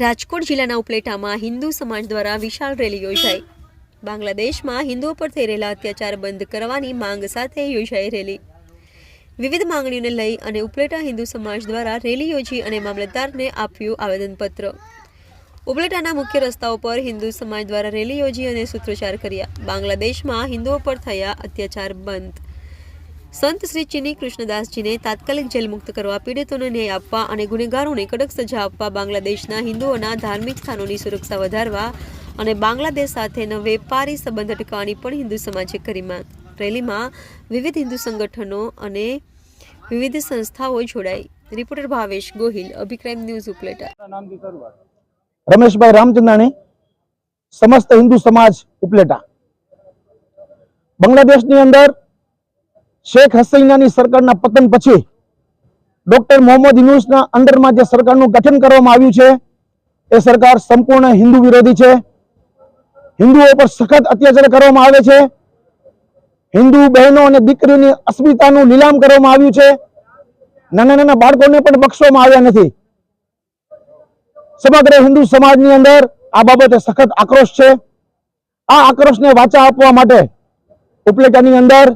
રાજકોટ જિલ્લાના ઉપલેટામાં હિન્દુ સમાજ દ્વારા વિશાળ રેલી યોજાઈ. બાંગ્લાદેશમાં હિન્દુઓ પર થઈ રહેલા અત્યાચાર બંધ કરવાની માંગ સાથે યોજાઈ રેલી. વિવિધ માંગણીઓને લઈ અને ઉપલેટા હિન્દુ સમાજ દ્વારા રેલી યોજી અને મામલતદારને આપ્યું આવેદનપત્ર. ઉપલેટાના મુખ્ય રસ્તાઓ પર હિન્દુ સમાજ દ્વારા રેલી યોજી અને સૂત્રોચ્ચાર કર્યા. બાંગ્લાદેશમાં હિન્દુઓ પર થયા અત્યાચાર બંધ. સંત શ્રી ચિની કૃષ્ણદાસજીને તાત્કાલિક જેલ મુક્ત કરવા પીડિતોને ન્યાય આપવા અને ગુનેગારોને કડક સજા આપવા બાંગ્લાદેશના હિન્દુઓના ધાર્મિક સ્થાનોની સુરક્ષા વધારવા અને બાંગ્લાદેશ સાથેનો વેપારી સંબંધ અટકાવવાની પણ હિન્દુ સમાજે કરી માંગ. રેલીમાં વિવિધ હિન્દુ સંગઠનો અને વિવિધ સંસ્થાઓ જોડાઈ. રિપોર્ટર ભાવેશ ગોહિલ અભિક્રાઇમ ન્યૂઝ ઉપલેટા. રમેશભાઈ રામચંદાણી સમસ્ત હિન્દુ સમાજ ઉપલેટા. બાંગ્લાદેશની અંદર શેખ હસીનાની સરકારના પતન પછી ડોક્ટર મોહમ્મદ યુનુસના અંડરમાં જે સરકારનું ગઠન કરવામાં આવ્યું છે, એ સરકાર સંપૂર્ણ હિન્દુ વિરોધી છે. હિન્દુઓ પર સખત અત્યાચાર કરવામાં આવે છે. હિન્દુ બહેનો અને દીકરીની અસ્મિતાનું નીલામ કરવામાં આવ્યું છે. નાના નાના બાળકોને પણ બક્ષવામાં આવ્યા નથી. સમગ્ર હિન્દુ સમાજની અંદર આ બાબતે સખત આક્રોશ છે. આ આક્રોશને વાચા આપવા માટે ઉપલેટાની અંદર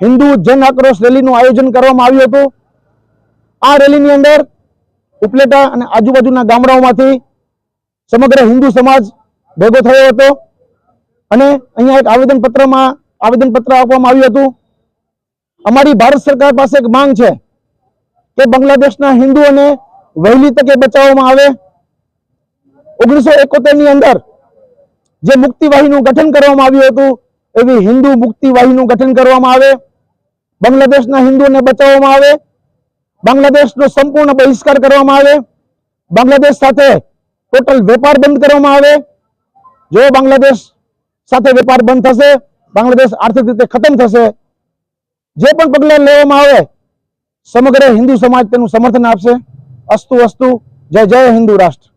હિન્દુ જન આક્રોશ રેલીનું આયોજન કરવામાં આવ્યું હતું. આ રેલીની અંદર ઉપલેટા અને આજુબાજુના ગામડાઓમાંથી સમગ્ર હિન્દુ સમાજ ભેગો થયો હતો. અને અહીંયા એક આવેદન પત્રમાં આવેદન પત્ર આપવામાં આવ્યું હતું. અમારી ભારત સરકાર પાસે એક માંગ છે કે બાંગ્લાદેશના હિન્દુઓને વહેલી તકે બચાવવામાં આવે. ઓગણીસો એકોતેરની અંદર જે મુક્તિવાહીનું ગઠન કરવામાં આવ્યું હતું એવી હિન્દુ મુક્તિ વાહિનીનું ગઠન કરવામાં આવે, બાંગ્લાદેશના હિન્દુઓને બચાવવામાં આવે, બાંગ્લાદેશનો સંપૂર્ણ બહિષ્કાર કરવામાં આવે, બાંગ્લાદેશ સાથે ટોટલ વેપાર બંધ કરવામાં આવે. જો બાંગ્લાદેશ સાથે વેપાર બંધ થશે, બાંગ્લાદેશ આર્થિક રીતે ખતમ થશે, જે પણ પગલાં લેવામાં આવે, સમગ્ર હિન્દુ સમાજ તેનું સમર્થન આપશે. અસ્તુ અસ્તુ, જય જય હિન્દુ રાષ્ટ્ર.